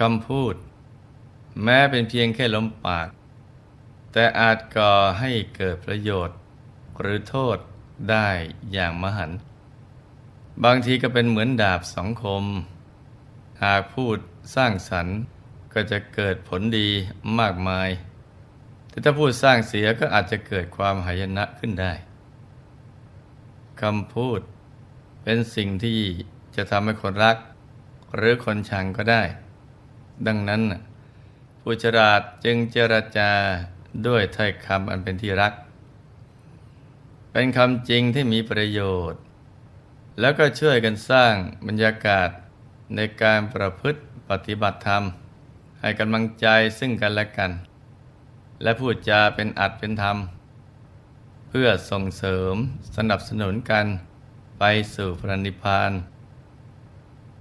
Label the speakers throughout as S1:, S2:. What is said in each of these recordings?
S1: คำพูด แม้เป็นเพียงแค่ลมปาก แต่อาจก่อให้เกิดประโยชน์ หรือโทษได้อย่างมหัน บางทีก็เป็นเหมือนดาบสองคม หากพูดสร้างสรรค์ก็จะเกิดผลดีมากมาย แต่ถ้าพูดสร้างเสียก็อาจจะเกิดความหายนะขึ้นได้คำพูดเป็นสิ่งที่จะทำให้คนรัก หรือคนชังก็ได้ ดังนั้นผู้ฉลาดจึงเจรจาด้วยถ้อยคำอันเป็นที่รัก เป็นคำจริงที่มีประโยชน์ แล้วก็ช่วยกันสร้างบรรยากาศในการประพฤติปฏิบัติธรรม ให้กำลังใจซึ่งกันและกัน และพูดจาเป็นอัดเป็นธรรม เพื่อส่งเสริมสนับสนุนกันไปสู่พระนิพพาน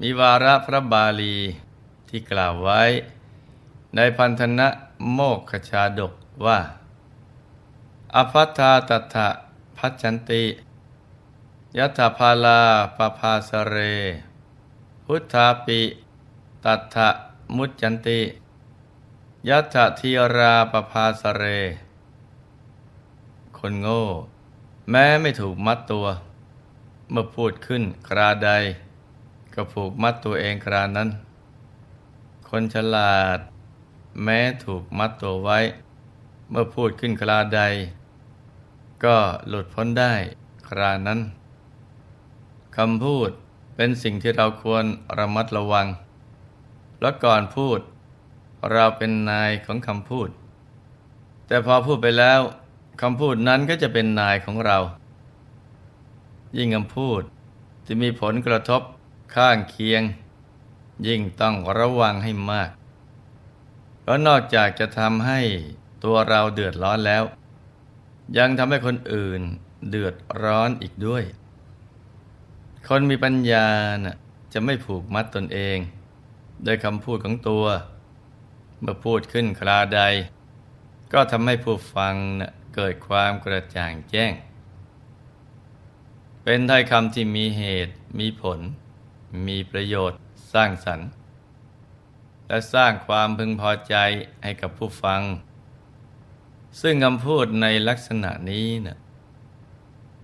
S1: มีวาระพระบาลี ที่กล่าวไว้ ในพันธนะโมกขชาดกว่า อภัทธาตถะพัจจันติยัตถพาลาปภาสเร พุทธาปิตัทะมุจจันติยัตถทีราปภาสเร คนโง่ แม้ไม่ถูกมัดตัว เมื่อพูดขึ้นคราใด ก็ผูกมัดตัวเองครานั้น คนฉลาด แม้ถูกมัดตัวไว้ เมื่อพูดขึ้นคราใด ก็หลุดพ้นได้ครานั้นคำพูดเป็นสิ่งที่เราควรระมัดระวัง และก่อนพูด เราเป็นนายของคำพูด แต่พอพูดไปแล้วคำพูดนั้นก็จะเป็นนายของเรา ยิ่งคำพูดที่มีผลกระทบข้างเคียง ยิ่งต้องระวังให้มาก เพราะนอกจากจะทำให้ตัวเราเดือดร้อนแล้ว ยังทำให้คนอื่นเดือดร้อนอีกด้วย คนมีปัญญาน่ะจะไม่ผูกมัดตนเองโดยคำพูดของตัว เมื่อพูดขึ้นคราใด ก็ทำให้ผู้ฟังน่ะเกิดความกระจ่างแจ้ง เป็นถ้อยคำที่มีเหตุ มีผล มีประโยชน์ สร้างสรรค์ และสร้างความพึงพอใจให้กับผู้ฟัง ซึ่งคำพูดในลักษณะนี้นะ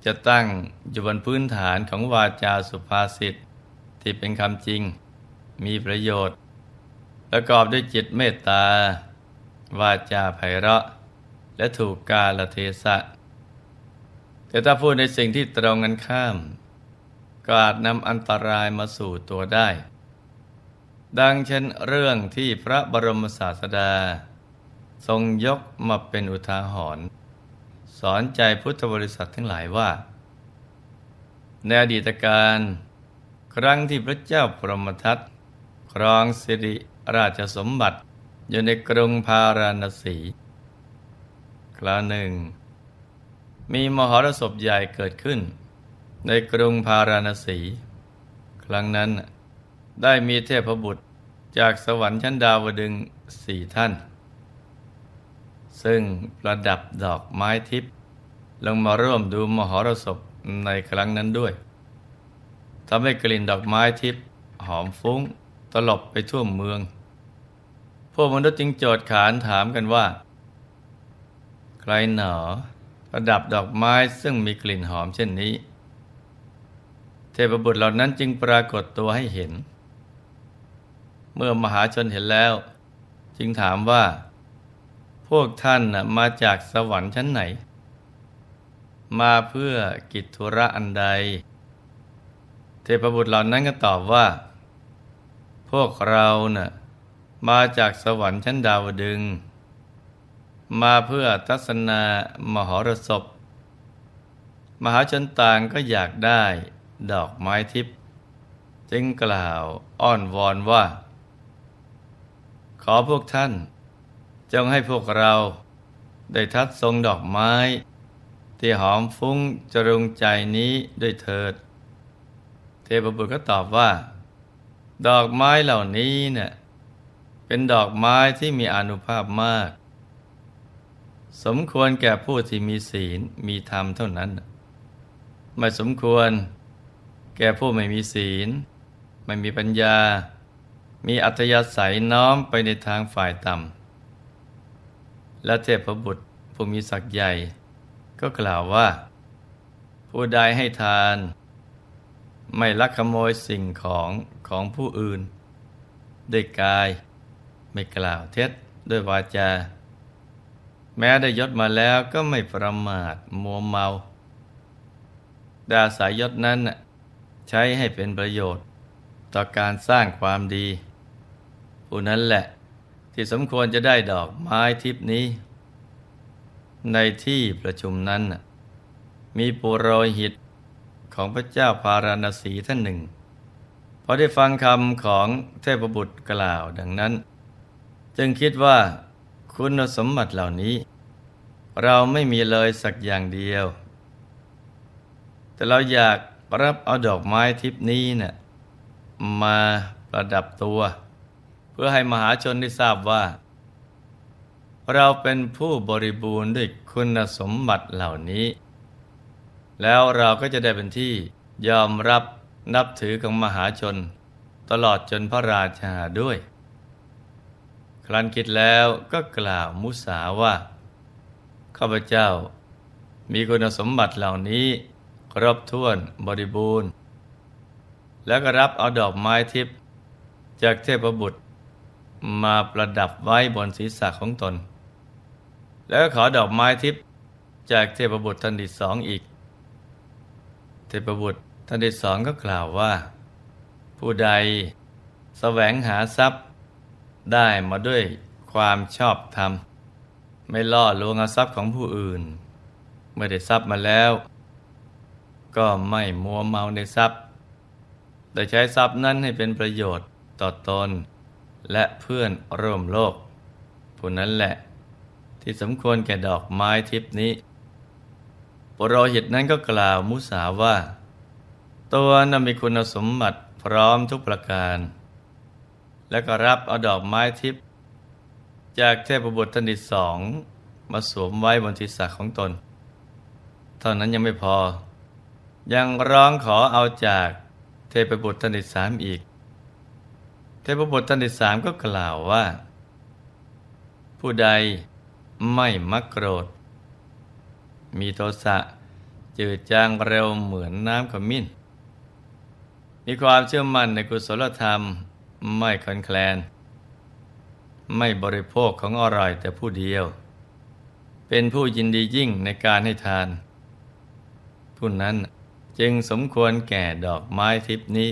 S1: จะตั้งอยู่บนพื้นฐานของวาจาสุภาษิตที่เป็นคำจริง มีประโยชน์ ประกอบด้วยจิตเมตตา วาจาไพเราะ และถูกกาลเทศะ แต่ถ้าพูดในสิ่งที่ตรงกันข้าม ก็อาจนำอันตรายมาสู่ตัวได้ ดังเช่นเรื่องที่พระบรมศาสดา ทรงยกมาเป็นอุทาหรณ์สอนใจพุทธบริษัททั้งหลายว่า ในอดีตการครั้งที่พระเจ้าพรหมทัตครองสิริราชสมบัติ อยู่ในกรุงพาราณสี คราวหนึ่ง มีมหรสพใหญ่เกิดขึ้น ในกรุงพาราณสี ครั้งนั้น ได้มีเทพบุตรจากสวรรค์ชั้นดาวดึงสี่ท่าน ซึ่งประดับดอกไม้ทิพย์ลงมาร่วมดูมหรสพในครั้งนั้นด้วยทำให้กลิ่นดอกไม้ทิพย์หอมฟุ้งตลบไปทั่วเมือง พวกมนุษย์จึงโจทย์ขานถามกันว่า ใครหนอประดับดอกไม้ซึ่งมีกลิ่นหอมเช่นนี้ เทพบุตรเหล่านั้นจึงปรากฏตัวให้เห็น เมื่อมหาชนเห็นแล้ว จึงถามว่า พวกท่านมาจากสวรรค์ชั้นไหน มาเพื่อกิจธุระอันใด เทพบุตรเหล่านั้นก็ตอบว่า พวกเรานะ่ะมาจากสวรรค์ชั้นดาวดึง มาเพื่อทัศนามหรสพ มหาชนต่างก็อยากได้ดอกไม้ทิพย์จึงกล่าวอ้อนวอนว่า ขอพวกท่าน จงให้พวกเรา ได้ทัดทรงดอกไม้ ที่หอมฟุ้งจรุงใจนี้ด้วยเถิด เทพบุตรก็ตอบว่า ดอกไม้เหล่านี้เนี่ยเป็นดอกไม้ที่มีอนุภาพมาก สมควรแก่ผู้ที่มีศีลมีธรรมเท่านั้น ไม่สมควร แก่ผู้ไม่มีศีล ไม่มีปัญญา มีอัธยาศัยน้อมไปในทางฝ่ายต่ำ และเทพบุตรผู้มีศักย์ใหญ่ ก็กล่าวว่า ผู้ใดให้ทาน ไม่ลักขโมยสิ่งของของผู้อื่น ด้วยกาย ไม่กล่าวเท็จด้วยวาจา แม้ได้ยศมาแล้วก็ไม่ประมาทมัวเมาดาสายยศนั้นใช้ให้เป็นประโยชน์ ต่อการสร้างความดี ผู้นั้นแหละ ที่สมควรจะได้ดอกไม้ทิพนี้ ในที่ประชุมนั้น มีปุโรหิตของพระเจ้าพาราณสีท่านหนึ่งพอได้ฟังคำของเทพบุตรกล่าวดังนั้น จึงคิดว่าคุณสมบัติเหล่านี้ เราไม่มีเลยสักอย่างเดียว แต่เราอยากรับเอาดอกไม้ทิพนี้เนะ่ยมาประดับตัว เพื่อให้มหาชนได้ทราบว่า เราเป็นผู้บริบูรณ์ด้วยคุณสมบัติเหล่านี้ แล้วเราก็จะได้เป็นที่ยอมรับนับถือของมหาชน ตลอดจนพระราชาด้วย ครั้นคิดแล้วก็กล่าวมุสาว่า ข้าพเจ้า มีคุณสมบัติเหล่านี้ครบถ้วนบริบูรณ์ แล้วก็รับเอาดอกไม้ทิพย์จากเทพบุตร มาประดับไว้บนศีรษะของตน แล้วขอดอกไม้ทิพย์จากเทพบุตรท่านที่สองอีก เทพบุตรท่านที่สองก็กล่าวว่า ผู้ใดแสวงหาทรัพย์ ได้มาด้วยความชอบธรรม ไม่ล่อลวงเอาทรัพย์ของผู้อื่นเมื่อได้ทรัพย์มาแล้ว ก็ไม่มัวเมาในทรัพย์ แต่ใช้ทรัพย์นั้นให้เป็นประโยชน์ต่อตน และเพื่อนร่วมโลก ผู้นั้นแหละ ที่สมควรแก่ดอกไม้ทิพนี้ปรโรหิตนั้นก็กล่าวมุสาว่า ตัวนั้นมีคุณสมบัติพร้อมทุกประการ แล้วก็รับเอาดอกไม้ทิพจากเทพบุตรทนที่สองมาสวมไว้บนศีรษะของตน เท่านั้นยังไม่พอ ยังร้องขอเอาจากเทพบุตรทนที่สามอีก เทพบุตรท่านที่สามก็กล่าวว่า ผู้ใดไม่มักโกรธ มีโทสะจืดจางเร็วเหมือนน้ำขมิ้น มีความเชื่อมั่นในกุศลธรรมไม่คลอนแคลน ไม่บริโภคของอร่อยแต่ผู้เดียว เป็นผู้ยินดียิ่งในการให้ทาน ผู้นั้นจึงสมควรแก่ดอกไม้ทิพนี้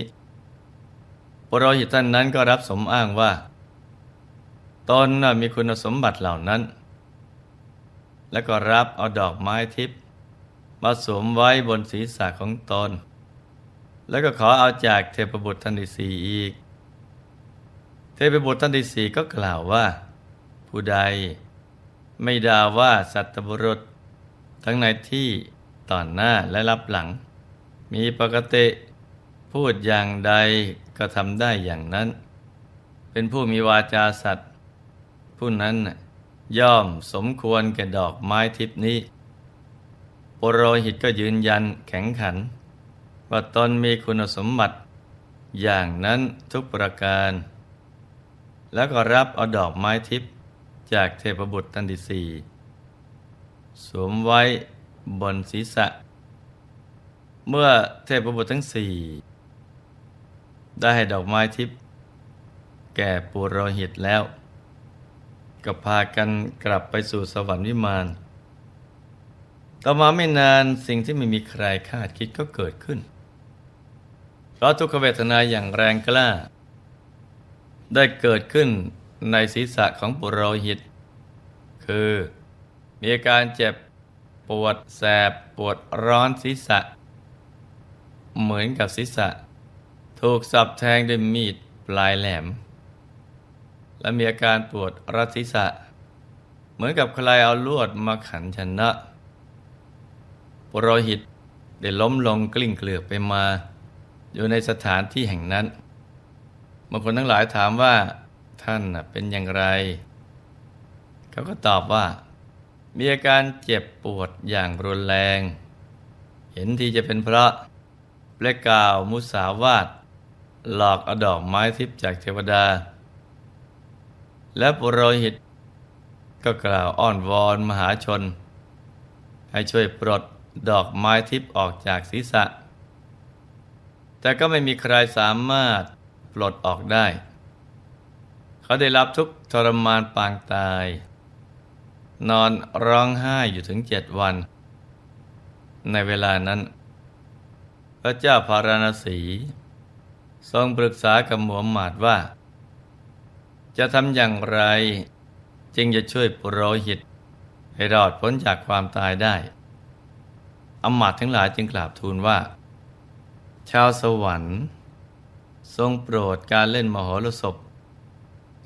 S1: โรหิตท่านนั้นก็รับสมอ้างว่า ตนมีคุณสมบัติเหล่านั้น แล้วก็รับเอาดอกไม้ทิพย์มาสวมไว้บนศีรษะของตน แล้วก็ขอเอาจากเทพบุตรท่านที่สี่อีก เทพบุตรท่านที่สี่ก็กล่าวว่า ผู้ใดไม่ด่าว่าสัตบุรุษ ทั้งในที่ต่อนหน้าและรับหลัง มีปกติ พูดอย่างใดก็ทำได้อย่างนั้น เป็นผู้มีวาจาสัตว์ผู้นั้นย่อมสมควรแก่ดอกไม้ทิพนี้ปรโรหิตก็ยืนยันแข็งขัน ว่าตนมีคุณสมบัติ อย่างนั้นทุกประการ แล้วก็รับเอาดอกไม้ทิพจากเทพบุตรทันทีสี่สวมไว้บนศีรษะ เมื่อเทพบุตรทั้งสี่ ได้ให้ดอกไม้ทิพย์แก่ปุโรหิตแล้ว ก็พากันกลับไปสู่สวรรค์วิมาน ต่อมาไม่นานสิ่งที่ไม่มีใครคาดคิดก็เกิดขึ้น เพราะทุกขเวทนาอย่างแรงกล้า ได้เกิดขึ้นในศีรษะของปุโรหิต คือมีอาการเจ็บปวดแสบปวดร้อนศีรษะ เหมือนกับศีรษะ ถูกสับแทงด้วยมีดปลายแหลม และมีอาการปวดรัศีษะ เหมือนกับใครเอาลวดมาขันชนะปรหิตได้ล้มลงกลิ้งเกลือกไปมา อยู่ในสถานที่แห่งนั้นบางคนทั้งหลายถามว่าท่านเป็นอย่างไร เขาก็ตอบว่า มีอาการเจ็บปวดอย่างรุนแรง เห็นที่จะเป็นเพราะเปลกล่าวมุสาวาท หลอกเอาดอกไม้ทิพย์จากเทวดา และปุโรหิต ก็กล่าวอ้อนวอนมหาชน ให้ช่วยปลดดอกไม้ทิพย์ออกจากศีรษะ แต่ก็ไม่มีใครสามารถปลดออกได้ เขาได้รับทุกทรมานปางตาย นอนร้องไห้อยู่ถึงเจ็ดวัน ในเวลานั้น พระเจ้าพาราณสี ทรงปรึกษากับหมูฮัมหมัดว่า จะทำอย่างไร จึงจะช่วยปุโรหิต ให้รอดพ้นจากความตายได้อมาตย์ทั้งหลายจึงกราบทูลว่า ชาวสวรรค์ ทรงโปรดการเล่นมโหรสพ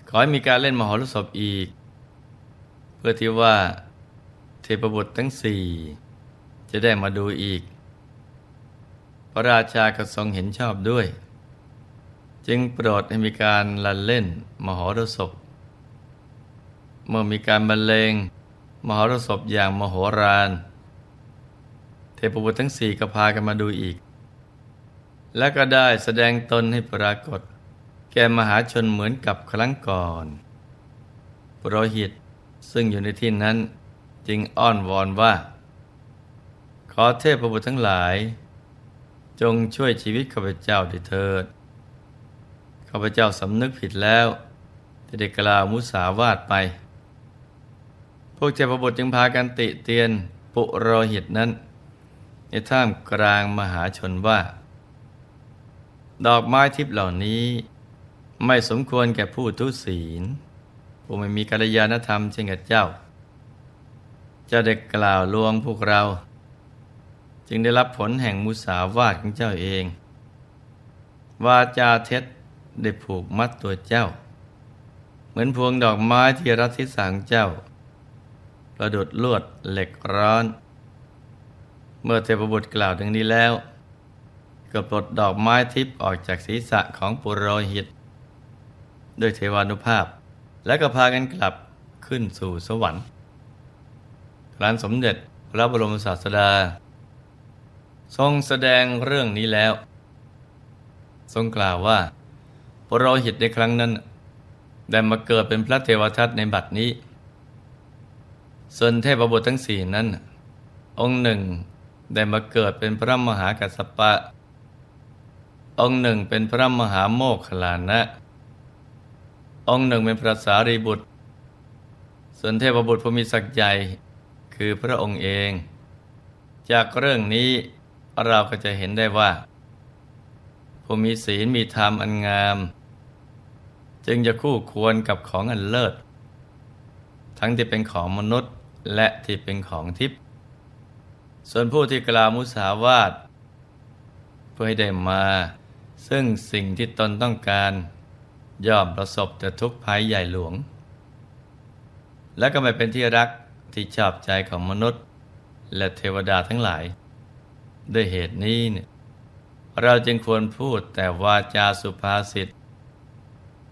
S1: ขอให้มีการเล่นมโหรสพอีก เพื่อที่ว่า เทพบุตรทั้งสี่ จะได้มาดูอีก พระราชาก็ทรงเห็นชอบด้วย จึงโปรดให้มีการละเล่นมโหรสพ เมื่อมีการบรรเลงมโหรสพอย่างมโหฬารเทพบุตรทั้งสี่ก็พากันมาดูอีก และก็ได้แสดงตนให้ปรากฏ แก่มหาชนเหมือนกับครั้งก่อนปุโรหิตซึ่งอยู่ในที่นั้นจึงอ้อนวอนว่า ขอเทพบุตรทั้งหลาย จงช่วยชีวิตข้าพเจ้าด้วยเถิด ข้าพเจ้าสำนึกผิดแล้วจะได้กล่าวมุสาวาทไป พวกเทพบุจึงพากันติเตียนปุโรหิตนั้น ในท่ามกลางมหาชนว่า ดอกไม้ทิพย์เหล่านี้ ไม่สมควรแก่ผู้ทุศีลผู้ไม่มีกัลยาณธรรมเช่นกับเจ้า เจ้าได้กล่าวลวงพวกเรา จึงได้รับผลแห่งมุสาวาทของเจ้าเอง วาจาเท็จ ได้ผูกมัดตัวเจ้า เหมือนพวงดอกไม้ที่รัดที่สางเจ้า ประดุดลวดเหล็กร้อน เมื่อเทพบุตรกล่าวดังนี้แล้ว ก็ปลดดอกไม้ทิพย์ออกจากศีรษะของปุโรหิตด้วยเทวานุภาพ และก็พากันกลับขึ้นสู่สวรรค์ครั้นสมเด็จพระบรมศาสดา ทรงแสดงเรื่องนี้แล้ว ทรงกล่าวว่า โรหิตในครั้งนั้น ได้มาเกิดเป็นพระเทวทัตในบัดนี้ ส่วนเทพบุตรทั้งสี่นั้น องค์หนึ่งได้มาเกิดเป็นพระมหากัสสปะ องค์หนึ่งเป็นพระมหาโมคคลานะ องค์หนึ่งเป็นพระสารีบุตร ส่วนเทพบุตรผู้มีศักย์ใหญ่คือพระองค์เอง จากเรื่องนี้เราก็จะเห็นได้ว่าผู้มีศีลมีธรรมอันงาม จึงจะคู่ควรกับของอันเลิศ ทั้งที่เป็นของมนุษย์และที่เป็นของทิพย์ส่วนผู้ที่กล่าวมุสาวาทเพื่อให้ได้มา ซึ่งสิ่งที่ตนต้องการย่อมประสบแต่ทุกภัยใหญ่หลวง และก็ไม่เป็นที่รักที่ชอบใจของมนุษย์ และเทวดาทั้งหลาย ด้วยเหตุนี้เนี่ยเราจึงควรพูดแต่วาจาสุภาษิต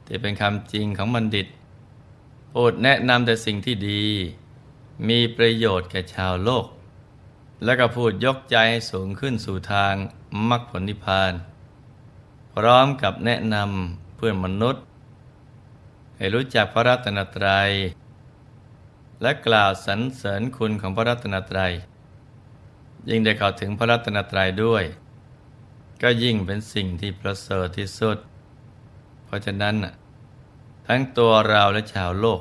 S1: ที่เป็นคำจริงของบัณฑิตพูดแนะนำแต่สิ่งที่ดี มีประโยชน์แก่ชาวโลก และก็พูดยกใจให้สูงขึ้นสู่ทางมรรคผลนิพพาน พร้อมกับแนะนำเพื่อนมนุษย์ ให้รู้จักพระรัตนตรัย และกล่าวสรรเสริญคุณของพระรัตนตรัย ยิ่งได้เข้าถึงพระรัตนตรัยด้วย ก็ยิ่งเป็นสิ่งที่ประเสริฐที่สุด เพราะฉะนั้น ทั้งตัวเราและชาวโลก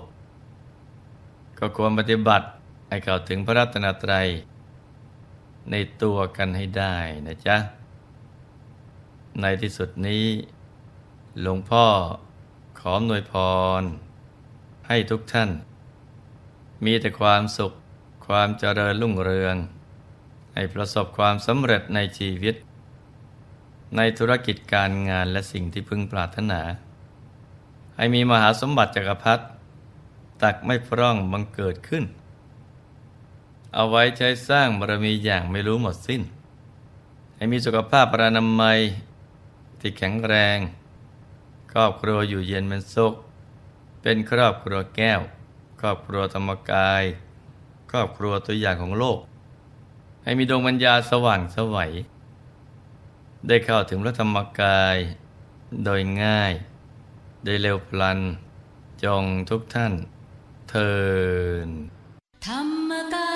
S1: ก็ควรปฏิบัติให้เข้าถึงพระรัตนตรัย ในตัวกันให้ได้นะจ๊ะ ในที่สุดนี้ หลวงพ่อขออำนวยพร ให้ทุกท่าน มีแต่ความสุขความเจริญรุ่งเรือง ให้ประสบความสำเร็จในชีวิต ในธุรกิจการงานและสิ่งที่พึงปรารถนา ให้มีมหาสมบัติจักรพรรดิตักไม่พร่องบังเกิดขึ้น เอาไว้ใช้สร้างบารมีอย่างไม่รู้หมดสิ้น ให้มีสุขภาพปรานามัยที่แข็งแรงครอบครัวอยู่เย็นเป็นสุข เป็นครอบครัวแก้ว ครอบครัวธรรมกาย ครอบครัวตัวอย่างของโลก ให้มีดวงปัญญาสว่างสวัย ได้เข้าถึงพระธรรมกายโดยง่าย โดยเร็วพลัน จงทุกท่านเทิน
S2: ธรร